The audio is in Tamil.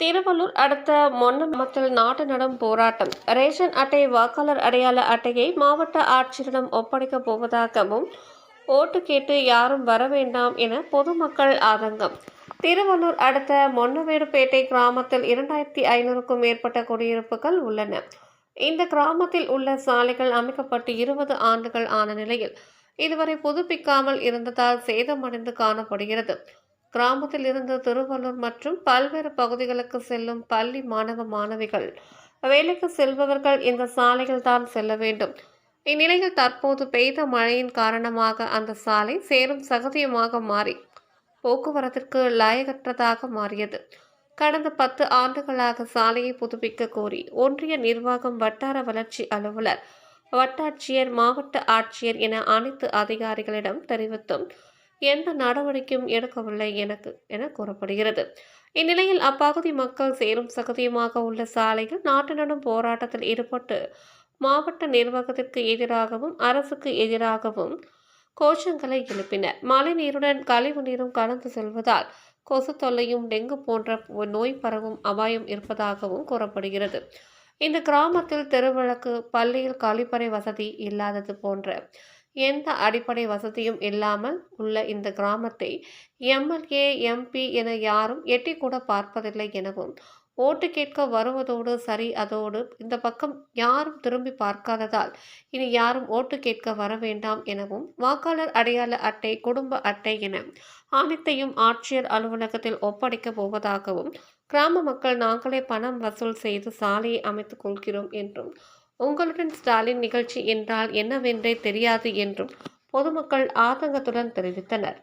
திருவள்ளூர் அடுத்த மொன்னமத்தில் நாட்டு நடம் போராட்டம். ரேஷன் அட்டை வாக்காளர் அடையாள அட்டையை மாவட்ட ஆட்சியரிடம் ஒப்படைக்கப் போவதாகவும் ஓட்டு கேட்டு யாரும் வர வேண்டாம் என பொதுமக்கள் ஆதங்கம். திருவள்ளூர் அடுத்த மொன்னவேடுபேட்டை கிராமத்தில் இரண்டாயிரத்தி ஐநூறுக்கும் மேற்பட்ட குடியிருப்புகள் உள்ளன. இந்த கிராமத்தில் உள்ள சாலைகள் அமைக்கப்பட்டு இருபது ஆண்டுகள் ஆன நிலையில் இதுவரை புதுப்பிக்காமல் இருந்ததால் சேதமடைந்து காணப்படுகிறது. கிராமத்தில் இருந்து திருவள்ளூர் மற்றும் பல்வேறு பகுதிகளுக்கு செல்லும் பள்ளி மாணவ மாணவிகள் வேலைக்கு செல்பவர்கள் இந்த சாலையில் தான் செல்ல வேண்டும். இந்நிலையில் தற்போது பெய்த மழையின் காரணமாக அந்த சாலை சேரும் சகதியமாக மாறி போக்குவரத்திற்கு லாயகற்றதாக மாறியது. கடந்த பத்து ஆண்டுகளாக சாலையை புதுப்பிக்க கோரி ஒன்றிய நிர்வாகம் வட்டார வளர்ச்சி அலுவலர் வட்டாட்சியர் மாவட்ட ஆட்சியர் என அனைத்து அதிகாரிகளிடம் தெரிவித்தும் எந்த நடவடிக்கையும் எடுக்கவில்லை எனக்கு என கூறப்படுகிறது. இந்நிலையில் அப்பகுதி மக்கள் சேரும் சகதியுமாக உள்ள சாலையில் நாட்டு நடும் போராட்டத்தில் ஈடுபட்டு மாவட்ட நிர்வாகத்திற்கு எதிராகவும் அரசுக்கு எதிராகவும் கோஷங்களை எழுப்பினர். மழை நீருடன் கழிவு நீரும் கலந்து செல்வதால் கொசு தொல்லையும் டெங்கு போன்ற நோய் பரவும் அபாயம் இருப்பதாகவும் கூறப்படுகிறது. இந்த கிராமத்தில் தெருவிளக்கு பள்ளியில் கழிப்பறை வசதி இல்லாதது போன்ற எந்த அடிப்படை வசதியும் இல்லாமல் உள்ள இந்த கிராமத்தை எம்எல்ஏ எம்பி என யாரும் எட்டி கூட பார்ப்பதில்லை எனவும் ஓட்டு கேட்க வருவதோடு சரி அதோடு இந்த பக்கம் யாரும் திரும்பி பார்க்காததால் இனி யாரும் ஓட்டு கேட்க வர வேண்டாம் எனவும் வாக்காளர் அடையாள அட்டை குடும்ப அட்டை என அனைத்தையும் ஆட்சியர் அலுவலகத்தில் ஒப்படைக்கப் போவதாகவும் கிராம மக்கள் நாங்களே பணம் வசூல் செய்து சாலையை அமைத்துக் கொள்கிறோம் என்றும் உங்களுடன் ஸ்டாலின் நிகழ்ச்சி என்றால் என்னவென்றே தெரியாது என்றும் பொதுமக்கள் ஆதங்கத்துடன் தெரிவித்தனர்.